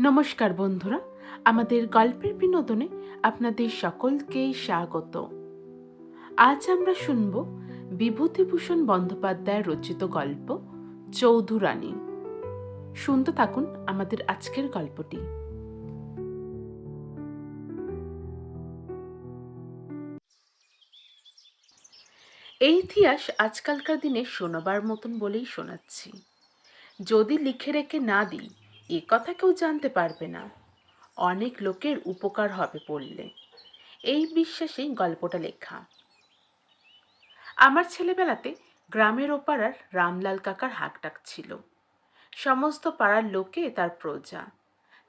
নমস্কার বন্ধুরা, আমাদের গল্পের বিনোদনে আপনাদের সকলকে স্বাগত। আজ আমরা শুনব বিভূতিভূষণ বন্দ্যোপাধ্যায়ের রচিত গল্প, চৌধুরানী। শুনতে থাকুন আমাদের আজকের গল্পটি। এই ইতিহাস আজকালকার দিনে শোনাবার মতন বলেই শোনাচ্ছি। যদি লিখে রেখে না দিই এ কথা কেউ জানতে পারবে না। অনেক লোকের উপকার হবে পড়লে এই বিশ্বাসেই গল্পটা লেখা। আমার ছেলেবেলাতে গ্রামের ওপাড়ার রামলাল কাকার হাকটাক ছিল। সমস্ত পাড়ার লোকে তার প্রজা।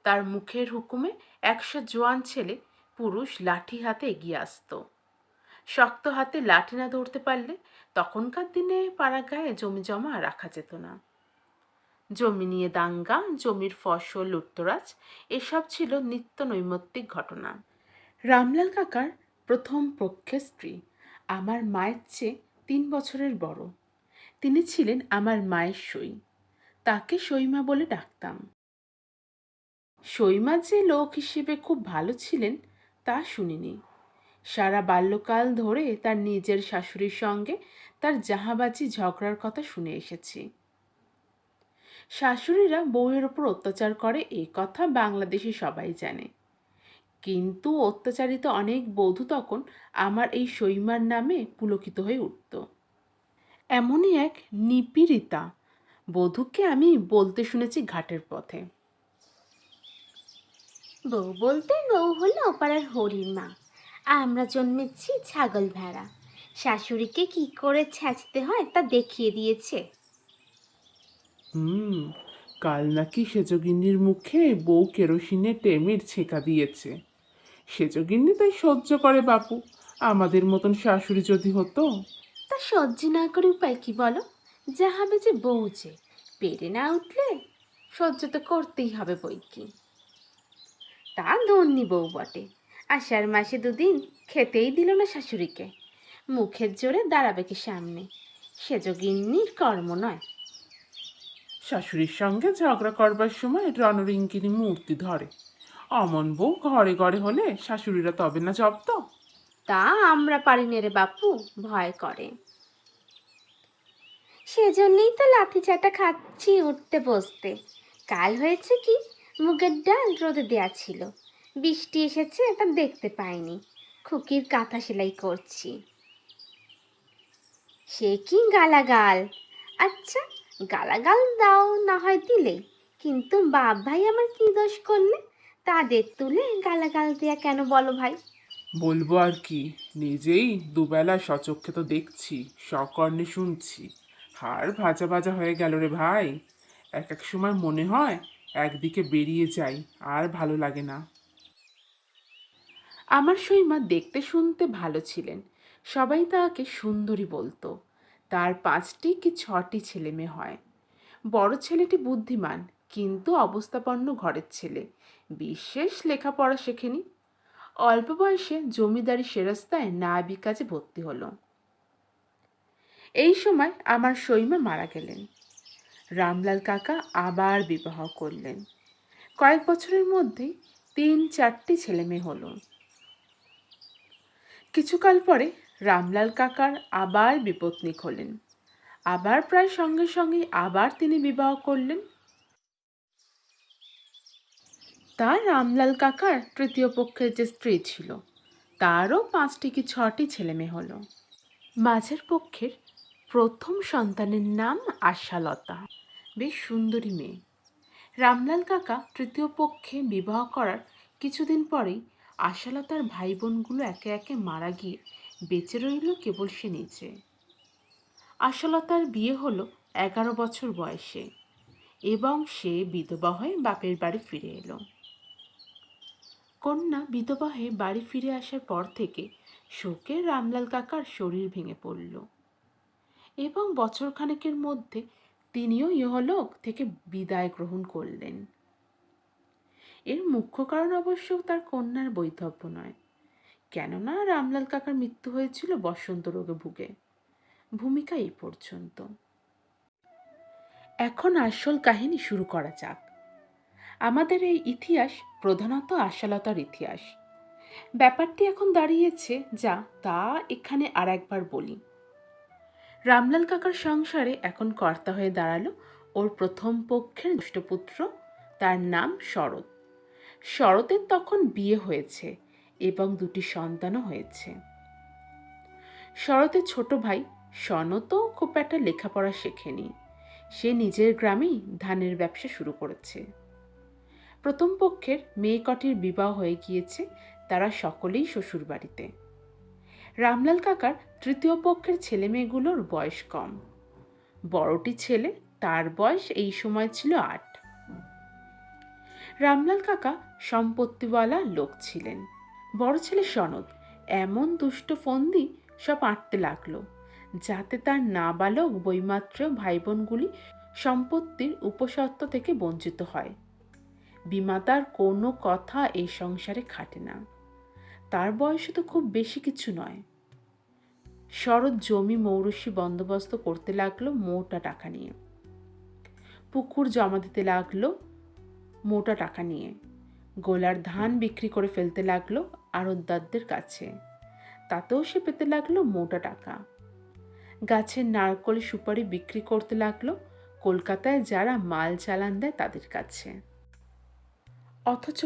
তার মুখের হুকুমে একশো জোয়ান ছেলে পুরুষ লাঠি হাতে এগিয়ে আসতো। শক্ত হাতে লাঠি না ধরতে পারলে তখনকার দিনে পাড়া গায়ে জমি জমা রাখা যেত না। জমি নিয়ে দাঙ্গা জমির ফসল, লুটতরাজ, এসব ছিল নিত্য নৈমিত্তিক ঘটনা। রামলাল কাকার প্রথম পক্ষের স্ত্রী, আমার মায়ের চেয়ে তিন বছরের বড়। তিনি ছিলেন আমার মায়ের সই। তাকে সৈমা বলে ডাকতাম। সৈমা যে লোক হিসেবে খুব ভালো ছিলেন, তা শুনিনি। সারা বাল্যকাল ধরে তার নিজের শাশুড়ির সঙ্গে তার জাহাবাজি ঝগড়ার কথা শুনে এসেছি। শাশুড়িরা বউয়ের ওপর অত্যাচার করে এই কথা বাংলাদেশে সবাই জানে। কিন্তু অত্যাচারিত অনেক বধূ তখন আমার এই সৈমার নামে পুলকিত হয়ে উঠত। এমনই এক নিপীড়িতা বধূকে আমি বলতে শুনেছি ঘাটের পথে। বউ বলতে বউ হলো ওপাড়ার হরির মা। আমরা জন্মেছি ছাগল ভেড়া। শাশুড়িকে কি করে ছ্যাঁচতে হয় তা দেখিয়ে দিয়েছে। হুম, কাল নাকি সেজগিন্নির মুখে বউ কেরোসিনে টেমির ছেঁকা দিয়েছে। সেজগিন্নি তাই সহ্য করে বাপু, আমাদের মতন শাশুড়ি যদি হতো। তা সহ্য না করে উপায় কি বলো? যা হবে যে বউ যে, পেরে না উঠলে সহ্য তো করতেই হবে বই কি। তা ধন্যি বউ বটে, আষাঢ় মাসে দুদিন খেতেই দিল না শাশুড়িকে। মুখের জোরে দাঁড়াবে কি সামনে, সেজগিন্নির কর্ম নয়। শাশুড়ির সঙ্গে ঝগড়া করবার সময় রণরিঙ্কিনী মূর্তি ধরে। অমন বউ ঘরে ঘরে হলে শাশুড়িরা তবে না জব্দ? তা আমরা পারি নে রে বাপু, ভয় করে। সেজন্যই তো লাঠি চাটা খাচ্ছি উঠতে বসতে। কাল হয়েছে কি? মুগের ডাল রোদে দেয়া ছিল। বৃষ্টি এসেছে, তা দেখতে পাইনি। খুকির কাঁথা সেলাই করছি। সে কি গালাগাল? আচ্ছা গালাগাল দাও না হয় দিলে। কিন্তু বাপ ভাই আমার কি দোষ করলে? তাদের তুলে গালাগাল দেয়া কেন বলো ভাই? বলব আর কি, নিজেই দুবেলা সচক্ষে তো দেখছি, সকর্ণে শুনছি। হাড় ভাজা ভাজা হয়ে গেল রে ভাই। এক এক সময় মনে হয় একদিকে বেরিয়ে যাই, আর ভালো লাগে না। আমার সইমা দেখতে শুনতে ভালো ছিলেন। সবাই তাকে সুন্দরী বলতো। তার পাঁচটি কি ছটি ছেলে মেয়ে হয়? বড় ছেলেটি বুদ্ধিমান, কিন্তু অবস্থাপন্ন ঘরের ছেলে। বিশেষ লেখাপড়া শেখেনি। অল্প বয়সে জমিদারি সেরাস্তায় নায়াবি কাজে ভর্তি হলো। এই সময় আমার সৈমা মারা গেলেন। রামলাল কাকা আবার বিবাহ করলেন। কয়েক বছরের মধ্যেই তিন চারটি ছেলে মেয়ে হলো। কিছুকাল পরে রামলাল কাকার আবার বিপত্নিক হলেন আবার প্রায় সঙ্গে সঙ্গে আবার তিনি বিবাহ করলেন। তার রামলাল কাকার তৃতীয় পক্ষের যে স্ত্রী ছিল, তারও পাঁচটি কি ছটি ছেলে মেয়ে হলো। মাঝের পক্ষের প্রথম সন্তানের নাম আশালতা। বেশ সুন্দরী মেয়ে। রামলাল কাকা তৃতীয় পক্ষে বিবাহ করার কিছুদিন পরেই আশালতার ভাই বোনগুলো একে একে মারা গিয়ে বেঁচে রইল কেবল সে নিচে আশালতার বিয়ে হলো এগারো বছর বয়সে এবং সে বিধবা হয়ে বাপের বাড়ি ফিরে এলো। কন্যা বিধবা হয়ে বাড়ি ফিরে আসার পর থেকে শোকে রামলাল কাকার শরীর ভেঙে পড়ল এবং বছরখানেকের মধ্যে তিনিও ইহলোক থেকে বিদায় গ্রহণ করলেন। এর মুখ্য কারণ অবশ্য তার কন্যার বৈধব্য নয়। কেননা রামলাল কাকার মৃত্যু হয়েছিল বসন্ত রোগে ভুগে। ভূমিকা এই পর্যন্ত। এখন আসল কাহিনী শুরু করা যাক। আমাদের এই ইতিহাস প্রধানত আশালতার ইতিহাস। ব্যাপারটি এখন দাঁড়িয়েছে যা তা এখানে আর একবার বলি। রামলাল কাকার সংসারে এখন কর্তা হয়ে দাঁড়াল ওর প্রথম পক্ষের দুষ্টপুত্র তার নাম শরৎ। শরতের তখন বিয়ে হয়েছে। এবং দুটি সন্তানও হয়েছে। শরতের ছোট ভাই সনতও খুব একটা লেখাপড়া শেখেনি। সে নিজের গ্রামেই ধানের ব্যবসা শুরু করেছে। প্রথম পক্ষের মেয়ে কটির বিবাহ হয়ে গিয়েছে তারা সকলেই শ্বশুর বাড়িতে রামলাল কাকার তৃতীয় পক্ষের ছেলে মেয়েগুলোর বয়স কম। বড়টি ছেলে, তার বয়স এই সময় ছিল আট। রামলাল কাকা সম্পত্তিওয়ালা লোক ছিলেন। বড় ছেলে সনদ। এমন দুষ্ট ফন্দি সব আঁটতে লাগল, যাতে তার নাবালক বৈমাত্র ভাই বোনগুলি সম্পত্তির উপসত্ত্ব থেকে বঞ্চিত হয়। বিমাতার কোনো কথা এই সংসারে খাটে না। তার বয়সে তো খুব বেশি কিছু নয়। শরৎ জমি মৌরসি বন্দোবস্ত করতে লাগল মোটা টাকা নিয়ে। পুকুর জমা দিতে লাগল মোটা টাকা নিয়ে। গোলার ধান বিক্রি করে ফেলতে লাগল আড়তদারদের কাছে। তাতেও সে পেতে লাগল মোটা টাকা। গাছের নারকল সুপারি বিক্রি করতে লাগল কলকাতায় যারা মাল চালান দেয় তাদের কাছে। অথচ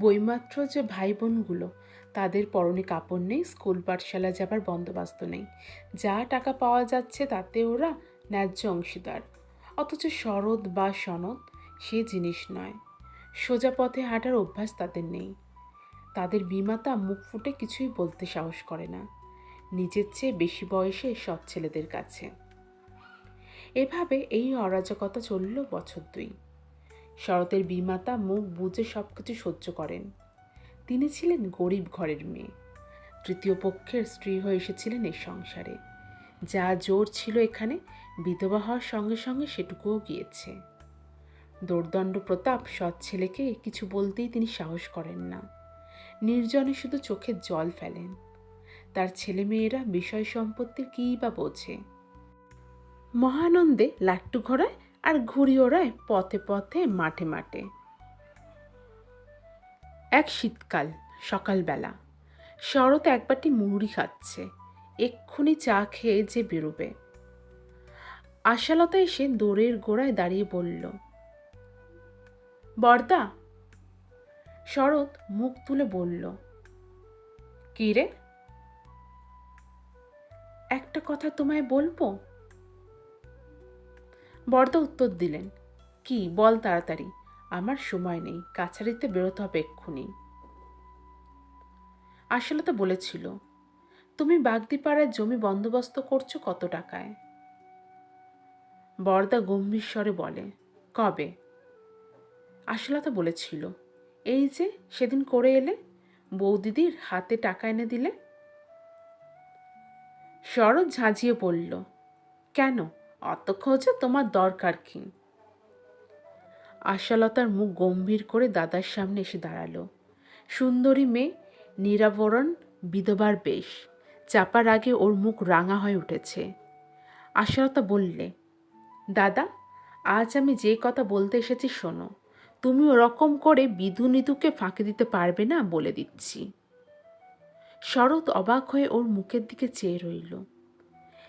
বইমাত্র যে ভাই বোনগুলো তাদের পরনে কাপড় নেই, স্কুল পাঠশালা যাবার বন্দোবস্ত নেই। যা টাকা পাওয়া যাচ্ছে তাতে ওরা ন্যায্য অংশীদার। অথচ শরৎ বা সনদ সে জিনিস নয়। সোজা পথে হাঁটার অভ্যাস তাদের নেই। তাদের বিমাতা মুখ ফুটে কিছুই বলতে সাহস করে না। নিজের চেয়ে বেশি বয়সে সব ছেলেদের কাছে। এভাবে এই অরাজকতা চলল বছর দুই। শরতের বিমাতা মুখ বুঝে সব কিছু সহ্য করেন। তিনি ছিলেন গরিব ঘরের মেয়ে। তৃতীয় পক্ষের স্ত্রী হয়ে এসেছিলেন এই সংসারে। যা জোর ছিল এখানে, বিধবা হওয়ার সঙ্গে সঙ্গে সেটুকুও গিয়েছে। দোর্দণ্ড প্রতাপ সৎ ছেলেকে কিছু বলতেই তিনি সাহস করেন না। নির্জনে শুধু চোখে জল ফেলেন। তার ছেলেমেয়েরা বিষয় সম্পত্তির কী বা বোঝে। মহানন্দে লাট্টু ঘোরায় আর ঘুড়ি ওড়ায় পথে পথে, মাঠে মাঠে। এক শীতকাল, সকালবেলা। শরৎ একবারটি মুড়ি খাচ্ছে। এক্ষুনি চা খেয়ে যে বেরোবে। আশালতা এসে দৌড়ের গোড়ায় দাঁড়িয়ে বলল বর্দা? শরৎ মুখ তুলে বলল, কি রে? একটা কথা তোমায় বলব? বর্দা উত্তর দিলেন, কি, বল তাড়াতাড়ি। আমার সময় নেই, কাছারিতে বেরোতে হবে এক্ষুনি। আসলে তো বলেছিল, তুমি বাগদিপাড়ায় জমি বন্দোবস্ত করছ কত টাকায়? বর্দা গম্ভীর স্বরে বলে, কবে? আশালতা বলেছিল, এই যে, সেদিন করে এলে? বৌদিদির হাতে টাকা এনে দিলে? শরৎ ঝাঁঝিয়ে পড়ল, কেন? অত খোঁজে তোমার দরকার কি? আশালতার মুখ গম্ভীর করে দাদার সামনে এসে দাঁড়াল, সুন্দরী মেয়ে, নিরাবরণ বিধবার বেশ, চাপার আগে ওর মুখ রাঙা হয়ে উঠেছে। আশালতা বললে, দাদা, আজ আমি যে কথা বলতে এসেছি শোনো। তুমি ওরকম করে বিধু নিধুকে ফাঁকি দিতে পারবে না বলে দিচ্ছি। শরৎ অবাক হয়ে ওর মুখের দিকে চেয়ে রইল।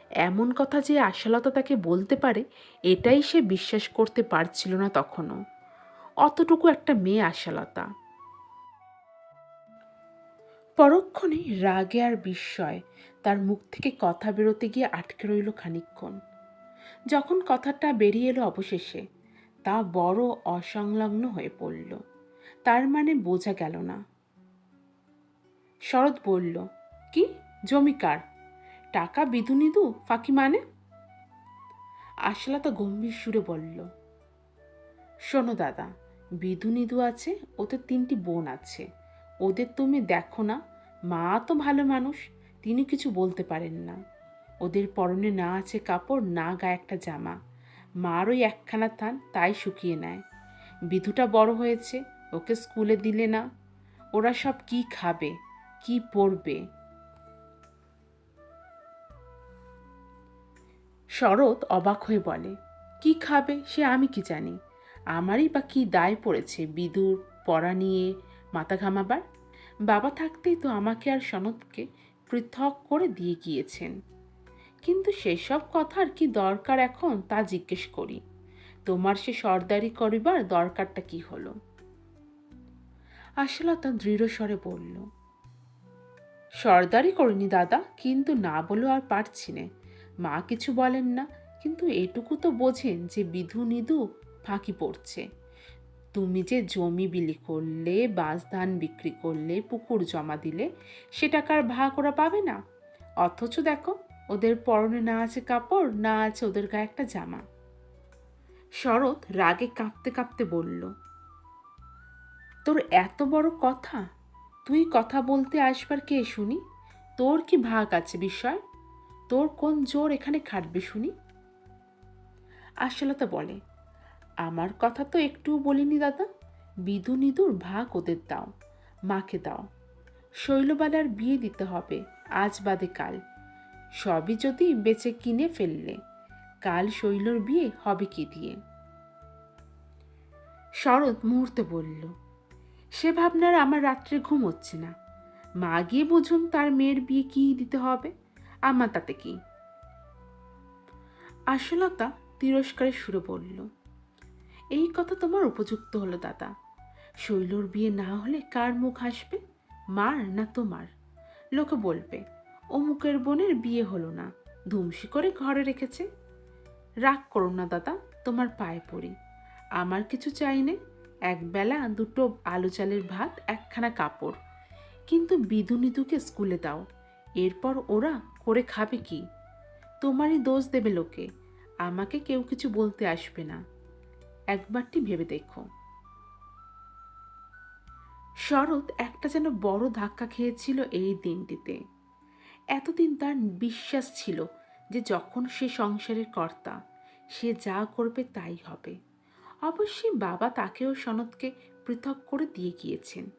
এমন কথা যে আশালতা তাকে বলতে পারে, এটাই সে বিশ্বাস করতে পারছিল না তখনও। অতটুকু একটা মেয়ে আশালতা। পরক্ষণে রাগে আর বিস্ময় তার মুখ থেকে কথা বেরোতে গিয়ে আটকে রইল খানিকক্ষণ। যখন কথাটা বেরিয়ে এলো অবশেষে তা বড় অসংলগ্ন হয়ে পড়ল। তার মানে বোঝা গেল না। শরৎ বলল, কি? জমিকার টাকা বিধুনিদু ফাঁকি মানে? আশলাতা গম্ভীর সুরে বলল, শোনো দাদা বিধুনিদু আছে ওদের তিনটি বোন আছে। ওদের তুমি দেখো না, মা তো ভালো মানুষ, তিনি কিছু বলতে পারেন না। ওদের পরনে না আছে কাপড়, না গায়ে একটা জামা। মার ওই একখানা থান, তাই শুকিয়ে নেয়। বিধুটা বড় হয়েছে, ওকে স্কুলে দিলে না। ওরা সব কি খাবে, কি পড়বে শরৎ অবাক হয়ে বলে, কি খাবে, সে আমি কি জানি? আমারই বা কী দায় পড়েছে বিদুর, পড়া নিয়ে, মাথা ঘামাবার? বাবা থাকতেই তো আমাকে আর সনদকে পৃথক করে দিয়ে গিয়েছেন। কিন্তু সেসব কথার কি দরকার এখন, তা জিজ্ঞেস করি। তোমার সে সর্দারি করিবার দরকারটা কি হলো? আশালতা দৃঢ় স্বরে বলল, সর্দারি করিনি দাদা, কিন্তু না বলেও আর পারছি নে। মা কিছু বলেন না, কিন্তু এটুকু তো বোঝেন যে বিধু নিধু ফাঁকি পড়ছে। তুমি যে জমি বিলি করলে বাস ধান বিক্রি করলে, পুকুর জমা দিলে সে টাকার ভাগ ওরা পাবে না? অথচ দেখো ওদের পরনে না আছে কাপড়, না আছে ওদের গায়ে একটা জামা। শরৎ রাগে কাঁপতে কাঁপতে বলল, তোর এত বড় কথা? তুই কথা বলতে আসবার কে শুনি? তোর কি ভাগ আছে বিষয় তোর কোন জোর এখানে খাটবে শুনি? আশালতা বলে, আমার কথা তো একটুও বলিনি দাদা। বিধু নিদুর ভাগ ওদের দাও, মাকে দাও। শৈলবালার বিয়ে দিতে হবে, আজ বাদে কাল। সবই যদি বেচে কিনে ফেললে, কাল শৈলর বিয়ে হবে কি দিয়ে? শরৎ মুহূর্তে বলল, সে ভাবনার আমার রাত্রে ঘুম হচ্ছে না। মা গিয়ে বুঝুন তার মেয়ের বিয়ে কি দিতে হবে, আমার তাতে কি? আশলতা তিরস্কারের সুরে বলল, এই কথা তোমার উপযুক্ত হলো দাদা। শৈলর বিয়ে না হলে কার মুখ হাসবে, মার না তোমার? লোকে বলবে অমুকের বোনের বিয়ে হলো না, ধুমসি করে ঘরে রেখেছে। রাগ করো না দাদা, তোমার পায়ে পড়ি। আমার কিছু চাই নে একবেলা দুটো আলু চালের ভাত, একখানা কাপড়। কিন্তু বিধু নিধুকে স্কুলে দাও, এরপর ওরা করে খাবে কি? তোমারই দোষ দেবে লোকে, আমাকে কেউ কিছু বলতে আসবে না। একবারটি ভেবে দেখো। শরৎ একটা যেন বড় ধাক্কা খেয়েছিল এই দিনটিতে। এতদিন তার বিশ্বাস ছিল যে যখন সে সংসারের কর্তা, সে যা করবে তাই হবে। অবশ্যই বাবা তাকেও সনদকে পৃথক করে দিয়ে গিয়েছেন।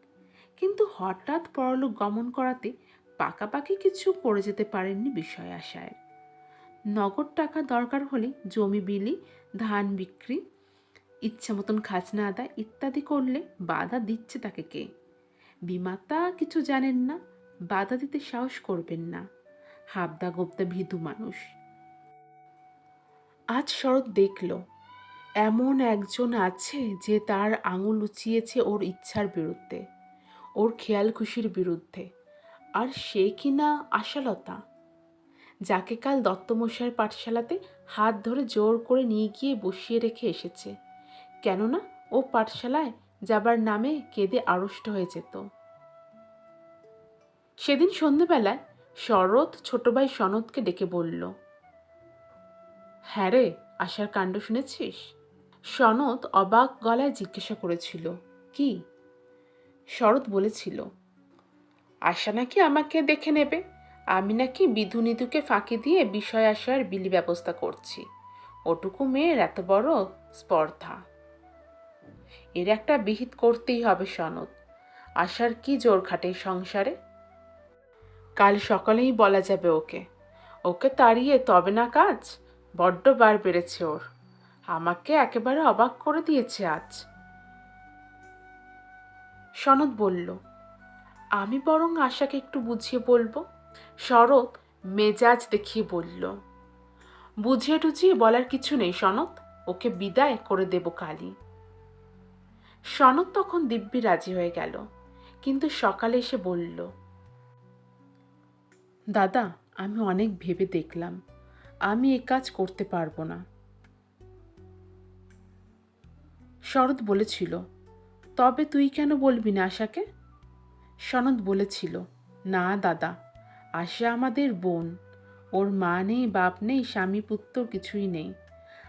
কিন্তু হঠাৎ পরলোক গমন করাতে পাকাপাকি কিছু করে যেতে পারেননি বিষয় আশায়। নগদ টাকা দরকার হলে জমি বিলি, ধান বিক্রি, ইচ্ছা মতন খাজনা আদায় ইত্যাদি করলে বাধা দিচ্ছে তাকে কে? বিমাতা কিছু জানেন না বাধা দিতে সাহস করবেন না। হাবদা গোবদা ভীতু মানুষ। আজ শরৎ দেখল, এমন একজন আছে যে তার আঙুল উচিয়েছে ওর ইচ্ছার বিরুদ্ধে, ওর খেয়াল খুশির বিরুদ্ধে। আর সে কিনা আশালতা? যাকে কাল দত্তমশাইয়ের পাঠশালাতে হাত ধরে জোর করে নিয়ে গিয়ে বসিয়ে রেখে এসেছে। কেননা ও পাঠশালায় যাবার নামে কেঁদে আড়ষ্ট হয়ে যেত। সেদিন সন্ধেবেলায় শরৎ ছোট ভাই সনদকে ডেকে বলল হ্যাঁ রে, আশার কাণ্ড শুনেছিস? সনদ অবাক গলায় জিজ্ঞাসা করেছিল, কি? শরৎ বলেছিল, আশা নাকি আমাকে দেখে নেবে? আমি নাকি বিধু নিধুকে ফাঁকি দিয়ে বিষয় আসার বিলি ব্যবস্থা করছি। ওটুকু মেয়ের এত বড় স্পর্ধা। এর একটা বিহিত করতেই হবে সনদ। আশার কি জোর খাটে সংসারে? কাল সকালেই বলা যাবে ওকে। ওকে তাড়িয়ে তবে না কাজ? বড্ড বার বেড়েছে ওর। আমাকে একেবারে অবাক করে দিয়েছে আজ। সনদ বলল, আমি বরং আশাকে একটু বুঝিয়ে বলব। শরৎ মেজাজ দেখিয়ে বলল, বুঝিয়ে টুঝিয়ে বলার কিছু নেই সনদ ওকে বিদায় করে দেব কালই। সনদ তখন দিব্যি রাজি হয়ে গেল, কিন্তু সকালে এসে বলল দাদা, আমি অনেক ভেবে দেখলাম। আমি এ কাজ করতে পারব না। শরৎ বলেছিল, তবে তুই কেন বলবি না আশাকে? সনদ বলেছিল, না দাদা, আশা আমাদের বোন। ওর মা নেই, বাপ নেই, স্বামী পুত্র কিছুই নেই।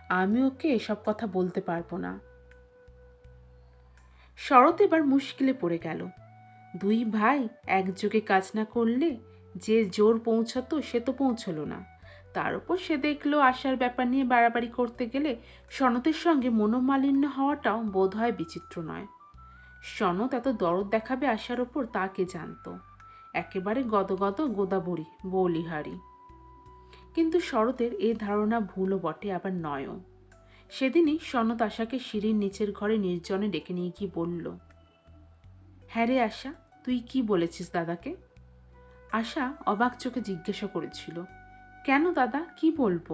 আমি ওকে এসব কথা বলতে পারব না। শরৎ এবার মুশকিলে পড়ে গেল। দুই ভাই একযোগে কাজ না করলে যে জোর পৌঁছাতো সে তো পৌঁছলো না। তার উপর সে দেখল আশার ব্যাপার নিয়ে বাড়াবাড়ি করতে গেলে সনতের সঙ্গে মনোমালিন্য হওয়াটাও বোধ হয় বিচিত্র নয়। সনত এত দরদ দেখাবে আশার ওপর তা কে জানতো? একেবারে গদগদ গোদাবড়ি বলিহারি। কিন্তু শরতের এই ধারণা ভুলও বটে, আবার নয়ও। সেদিনই সনত আশাকে সিঁড়ির নিচের ঘরে নির্জনে ডেকে নিয়ে গিয়ে বলল হ্যাঁ রে আশা, তুই কি বলেছিস দাদাকে? আশা অবাক চোখে জিজ্ঞাসা করেছিল, কেন দাদা? কি বলব?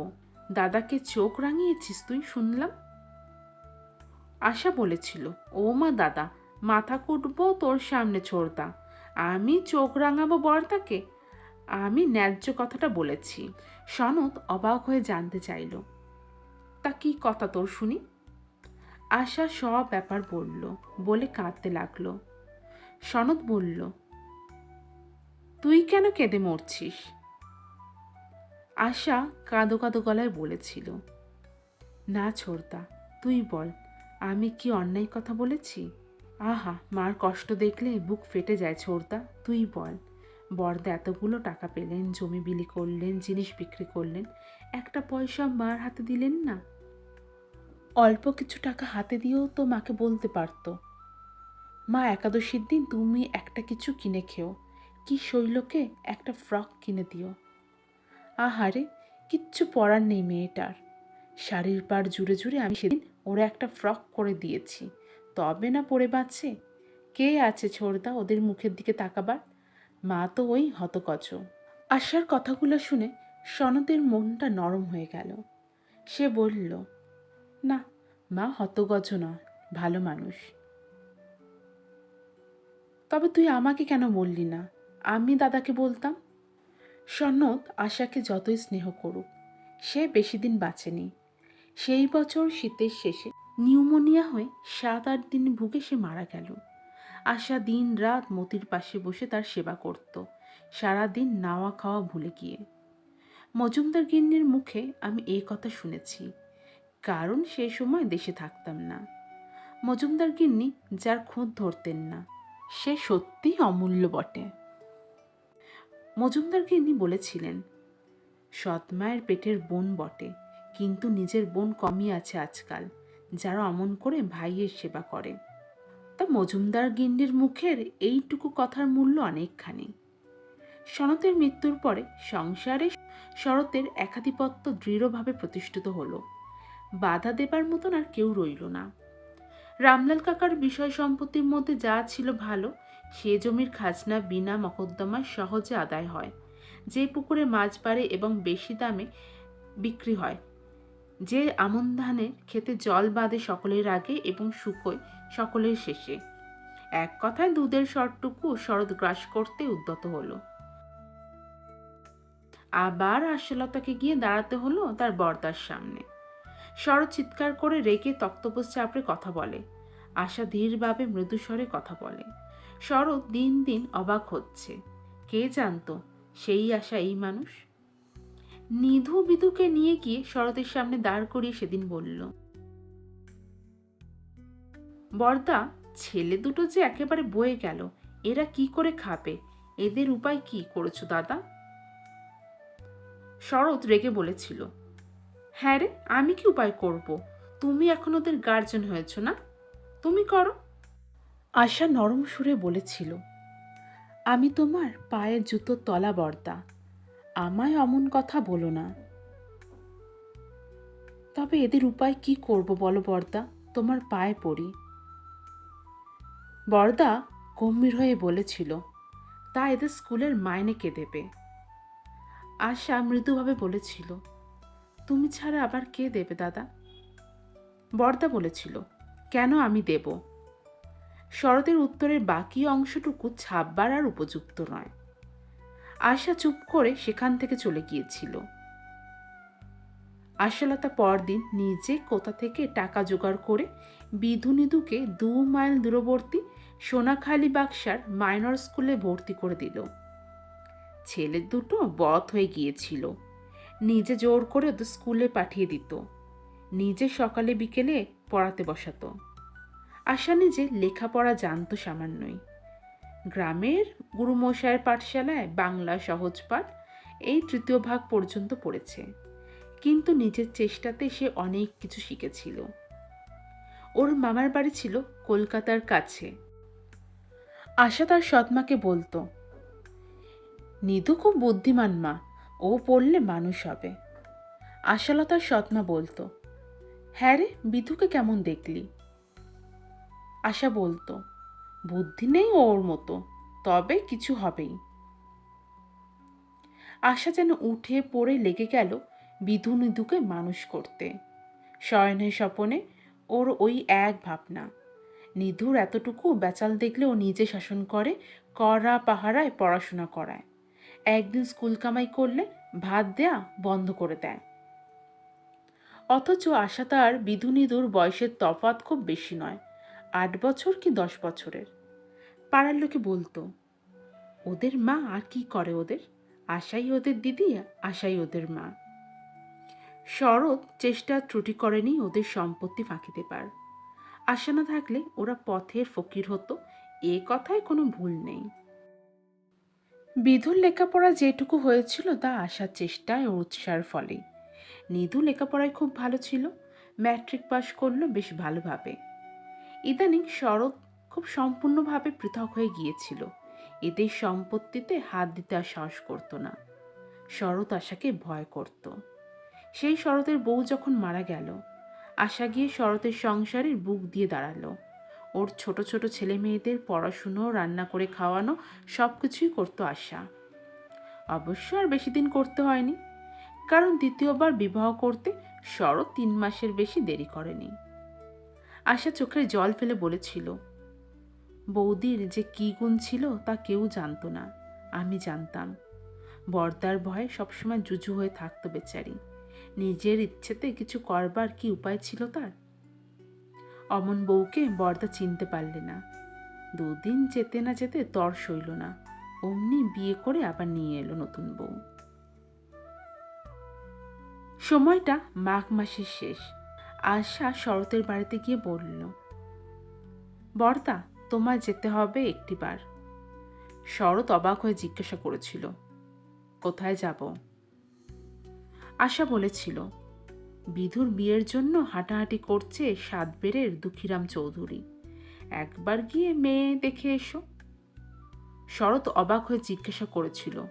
দাদাকে চোখ রাঙিয়েছিস তুই, শুনলাম? আশা বলেছিল, ও মা দাদা, মাথা কুটবো তোর সামনে ছোড়দা আমি চোখ রাঙাবো বরদাকে আমি ন্যায্য কথাটা বলেছি। সনদ অবাক হয়ে জানতে চাইল, তা কি কথা তোর, শুনি? আশা সব ব্যাপার বলল, বলে কাঁদতে লাগল। সনদ বলল তুই কেন কেঁদে মরছিস? আশা কাঁদো কাঁদো গলায় বলেছিল। না ছোড়দা, তুই বল, আমি কি অন্যায় কথা বলেছি? আহা, মার কষ্ট দেখলে বুক ফেটে যায় ছোড়দা, তুই বল। বরদা এতগুলো টাকা পেলেন, জমি বিলি করলেন, জিনিস বিক্রি করলেন, একটা পয়সা মার হাতে দিলেন না? অল্প কিছু টাকা হাতে দিয়েও তো মাকে বলতে পারতো। মা একাদশীর দিন তুমি একটা কিছু কিনে খেও। কি শৈলকে একটা ফ্রক কিনে দিও। আহারে, কিচ্ছু পরার নেই মেয়েটার। শাড়ির পার জুড়ে জুড়ে আমি সেদিন ওরা একটা ফ্রক করে দিয়েছি। তবে না পরে বাঁচে? কে আছে ছোড়দা ওদের মুখের দিকে তাকাবার? মা তো ওই হতকচ। আশার কথাগুলো শুনে সনদের মনটা নরম হয়ে গেল। সে বলল, না, মা হতগজ নয়, ভালো মানুষ। তবে তুই আমাকে কেন বললি না? আমি দাদাকে বলতাম সনদ আশাকে যতই স্নেহ করুক, সে বেশি দিন বাঁচেনি। সেই বছর শীতের শেষে নিউমোনিয়া হয়ে সাত আট দিন ভুগে সে মারা গেল। আশা দিন রাত মতির পাশে বসে তার সেবা করত সারাদিন নাওয়া খাওয়া ভুলে গিয়ে। মজুমদার গিন্নির মুখে আমি এই কথা শুনেছি, কারণ সে সময় দেশে থাকতাম না। মজুমদার গিন্নি যার খুঁত ধরতেন না, সে সত্যিই অমূল্য বটে। মজুমদার গিন্নি বলেছিলেন সৎমায়ের পেটের বোন বটে, কিন্তু নিজের বোন কমই আছে আজকাল, যারা অমন করে ভাইয়ের সেবা করে। তা মজুমদার গিন্নির মুখের এইটুকু কথার মূল্য অনেকখানি। সনতের মৃত্যুর পরে সংসারে শরতের একাধিপত্য দৃঢ়ভাবে প্রতিষ্ঠিত হলো। বাধা দেবার মতন আর কেউ রইল না। রামলাল কাকার বিষয় সম্পত্তির মধ্যে যা ছিল ভালো সে জমির খাজনা বিনা মকদ্দমায় সহজে আদায় হয়। যে পুকুরে মাছ পারে এবং বেশি দামে বিক্রি হয়, যে আমন ধানের খেতে জল বাঁধে সকলের আগে এবং শুকোয় সকলের শেষে। এক কথায় দুধের শরটুকু শরৎ গ্রাস করতে উদ্যত হলো। আবার আশলতাকে গিয়ে দাঁড়াতে হলো তার বর্দার সামনে। শরৎ চিৎকার করে রেগে তক্তপোষ চাপড়ে কথা বলে আশা ধীরভাবে মৃদুস্বরে কথা বলে। শরৎ দিন দিন অবাক হচ্ছে। কে জানতো, সেই আশা এই মানুষ? নিধু বিধুকে নিয়ে গিয়ে শরতের সামনে দাঁড় করিয়ে সেদিন বলল, বর্দা, ছেলে দুটো যে একেবারে বয়ে গেল, এরা কি করে খাবে? এদের উপায় কি করেছ দাদা? শরৎ রেগে বলেছিল হ্যাঁ রে, আমি কি উপায় করব? তুমি এখন ওদের গার্জেন হয়েছ না? তুমি করো। আশা নরম সুরে বলেছিল, আমি তোমার পায়ের জুতোর তলা বর্দা আমায় অমন কথা বলো না। তবে এদের উপায় কি করব বলো বর্দা তোমার পায়ে পড়ি। বর্দা গম্ভীর হয়ে বলেছিল, তা এদের স্কুলের মাইনে কে দেবে? আশা মৃদুভাবে বলেছিল, তুমি ছাড়া আবার কে দেবে দাদা? বর্দা বলেছিল, কেন আমি দেব? শরতের উত্তরের বাকি অংশটুকু ছাপবার আর উপযুক্ত নয়। আশা চুপ করে সেখান থেকে চলে গিয়েছিল। আশালতা পরদিন নিজে কোথা থেকে টাকা জোগাড় করে বিধুনিধুকে দু মাইল দূরবর্তী সোনাখালি বাক্সার মাইনর স্কুলে ভর্তি করে দিল। ছেলে দুটো বধ হয়ে গিয়েছিল। নিজে জোর করে ওদের স্কুলে পাঠিয়ে দিত। নিজে সকালে বিকেলে পড়াতে বসাতো। আশা নিজে লেখাপড়া জানতো সামান্যই। গ্রামের গুরুমশায়ের পাঠশালায় বাংলা সহজ পাঠ এই তৃতীয় ভাগ পর্যন্ত পড়েছে। কিন্তু নিজের চেষ্টাতে সে অনেক কিছু শিখেছিল। ওর মামার বাড়ি ছিল কলকাতার কাছে। আশা তার সৎমাকে বলতো নিধু খুব বুদ্ধিমান মা, ও পড়লে মানুষ হবে। আশালতার সৎমা বলতো হ্যাঁ রে, বিধুকে কেমন দেখলি? আশা বলতো, বুদ্ধি নেই ওর মতো, তবে কিছু হবেই। আশা যেন উঠে পড়ে লেগে গেল বিধু নিধুকে মানুষ করতে। শয়নে স্বপনে ওর ওই এক ভাবনা। নিধুর এতটুকু বেচাল দেখলে ও নিজে শাসন করে, কড়া পাহারায় পড়াশোনা করায়। একদিন স্কুল কামাই করলে ভাত দেয়া বন্ধ করে দেয়। অথচ আশা তার বিধু নিধুর বয়সের তফাৎ খুব বেশি নয়। আট বছর কি দশ বছরের? পাড়ার লোকে বলতো, ওদের মা আর কি করে ওদের? আশাই ওদের দিদি, আশাই ওদের মা। শরৎ চেষ্টা ত্রুটি করেনি ওদের সম্পত্তি ফাঁকি দেবার। আশা না থাকলে ওরা পথের ফকির হতো, এ কথায় কোনো ভুল নেই। বিধুর লেখাপড়া যেটুকু হয়েছিল তা আসার চেষ্টায় ও উৎসার ফলে। নিধু লেখাপড়ায় খুব ভালো ছিল, ম্যাট্রিক পাশ করল বেশ ভালোভাবে। ইদানিং শরৎ খুব সম্পূর্ণভাবে পৃথক হয়ে গিয়েছিল। এদের সম্পত্তিতে হাত দিতে আর সাহস করতো না। শরৎ আশাকে ভয় করত। সেই শরতের বউ যখন মারা গেল, আশা গিয়ে শরতের সংসারের বুক দিয়ে দাঁড়াল। ওর ছোট ছোট ছেলে মেয়েদের পড়াশুনো, রান্না করে খাওয়ানো সব কিছুই করতো আশা। অবশ্য আর বেশি দিন করতে হয়নি। কারণ দ্বিতীয়বার বিবাহ করতে শরৎ তিন মাসের বেশি দেরি করেনি। আশা চোখের জল ফেলে বলেছিল, বৌদির যে কী গুণ ছিল তা কেউ জানতো না, আমি জানতাম। বর্দার ভয়ে সবসময় জুজু হয়ে থাকতো বেচারি। নিজের ইচ্ছেতে কিছু করবার কি উপায় ছিল তার? অমন বউকে বর্দা চিনতে পারলে না। দুদিন যেতে না যেতে তর সইল না, অমনি বিয়ে করে আবার নিয়ে এলো নতুন বউ। সময়টা মাঘ মাসের শেষ। আশা শরতের বাড়িতে গিয়ে বলল বর্দা তোমার যেতে হবে একটিবার। শরৎ অবাক হয়ে জিজ্ঞাসা করেছিল, কোথায় যাব? আশা বলেছিল, বিধুর বিয়ের জন্য হাঁটাহাঁটি করছে সাতবেরের দুঃখীরাম চৌধুরী। একবার গিয়ে মেয়ে দেখে এসো। শরৎ অবাক হয়ে জিজ্ঞাসা করেছিল,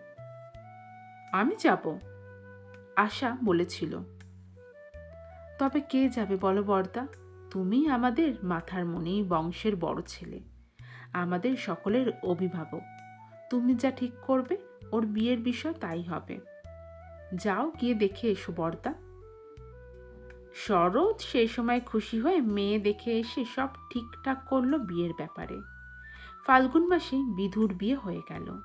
আমি যাব? আশা বলেছিল তবে কে যাবে বলো বর্দা? তুমি আমাদের মাথার মনেই বংশের বড় ছেলে। আমাদের সকলের অভিভাবক। তুমি যা ঠিক করবে, ওর বিয়ের বিষয় তাই হবে। যাও গিয়ে দেখে এসো বর্দা। শরৎ সেই সময় খুশি হয়ে মেয়ে দেখে এসে সব ঠিকঠাক করল বিয়ের ব্যাপারে। ফাল্গুন মাসে বিধুর বিয়ে হয়ে গেল।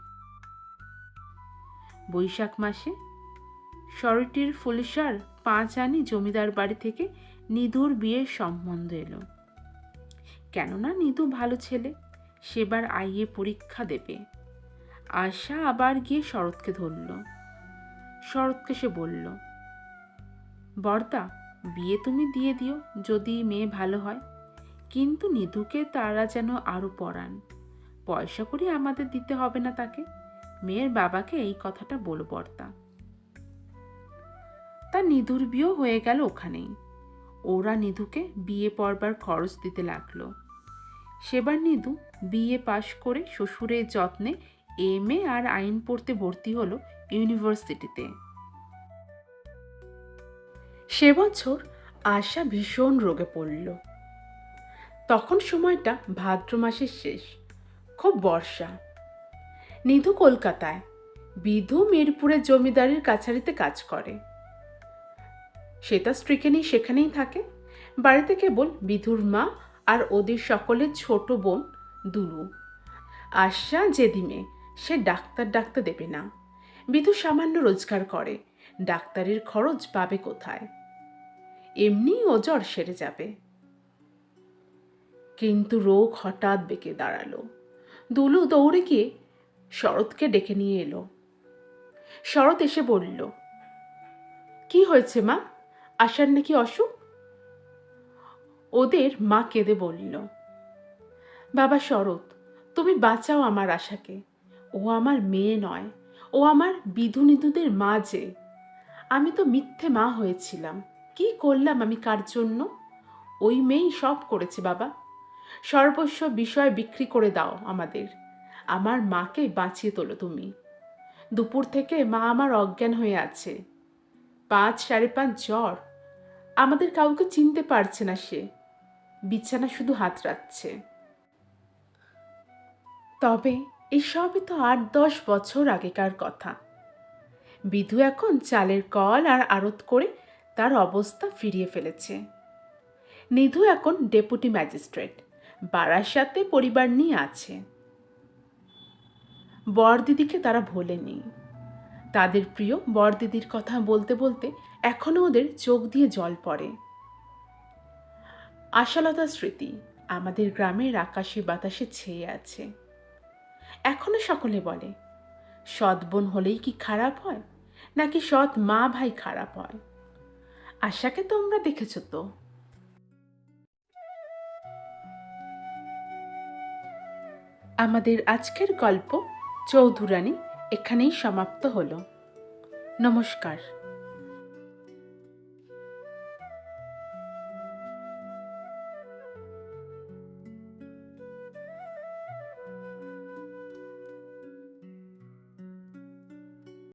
বৈশাখ মাসে শরীরটির ফুলসার পাঁচ আনি জমিদার বাড়ি থেকে নিধুর বিয়ের সম্বন্ধ এলো। কেননা নিধু ভালো ছেলে, সেবার আইয়ে পরীক্ষা দেবে। আশা আবার গিয়ে শরৎকে ধরল। শরৎকে সে বলল, বর্দা, বিয়ে তুমি দিয়ে দিও, যদি মেয়ে ভালো হয়। কিন্তু নিধুকে তারা যেন আরও পড়ান পয়সা করি আমাদের দিতে হবে না তাকে। মেয়ের বাবাকে এই কথাটা বলো বর্দা। তার নিধুর বিয়েও হয়ে গেল ওখানেই। ওরা নিধুকে বিয়ে পড়বার খরচ দিতে লাগল। সেবার নিধু বিয়ে পাশ করে শ্বশুরের যত্নে এম আর আইন পড়তে ভর্তি হলো ইউনিভার্সিটিতে। সে বছর আশা ভীষণ রোগে পড়ল। তখন সময়টা ভাদ্র মাসের শেষ, খুব বর্ষা। নিধু কলকাতায়, বিধু মিরপুরের জমিদারির কাছারিতে কাজ করে। সে তার স্ত্রীকে নিয়ে সেখানেই থাকে। বাড়িতে কেবল বিধুর মা আর ওদের সকলের ছোট বোন দুলু আশা জেদিমে সে ডাক্তার ডাকতে দেবে না। বিধু সামান্য রোজগার করে। ডাক্তারের খরচ পাবে কোথায়? এমনি ও জ্বর সেরে যাবে। কিন্তু রোগ হঠাৎ বেঁকে দাঁড়াল। দুলু দৌড়ে গিয়ে শরৎকে ডেকে নিয়ে এলো। শরৎ এসে বলল, কি হয়েছে মা? আশার নাকি অসুখ? ওদের মা কেঁদে বলল, বাবা শরৎ, তুমি বাঁচাও আমার আশাকে। ও আমার মেয়ে নয়, ও আমার বিধু নিধুদের মা যে। আমি তো মিথ্যে মা হয়েছিলাম। কি করলাম আমি কার জন্য? ওই মেয়েই সব করেছে বাবা। সর্বস্ব বিষয় বিক্রি করে দাও আমাদের। আমার মাকে বাঁচিয়ে তোলো তুমি। দুপুর থেকে মা আমার অজ্ঞান হয়ে আছে। পাঁচ সাড়ে পাঁচ জ্বর। আমাদের কাউকে চিনতে পারছে না সে। বিছানা শুধু হাত রাখছে। তবে এসবই তো আট দশ বছর আগেকার কথা। বিধু এখন চালের কল আর আড়ত করে তার অবস্থা ফিরিয়ে ফেলেছে। নিধু এখন ডেপুটি ম্যাজিস্ট্রেট, বারাসাতে পরিবার নিয়ে আছে। বরদিদিকে তারা ভোলেনি। তাদের প্রিয় বরদিদির কথা বলতে বলতে এখনও ওদের চোখ দিয়ে জল পড়ে। আশালতা স্মৃতি, আমাদের গ্রামের আকাশে বাতাসে ছেয়ে আছে। এখনও সকলে বলে, সৎ বোন হলেই কি খারাপ হয়, নাকি সৎ মা ভাই খারাপ হয়? আশাকে তোমরা দেখেছ তো? আমাদের আজকের গল্প চৌধুরানী এখানেই সমাপ্ত হলো। নমস্কার।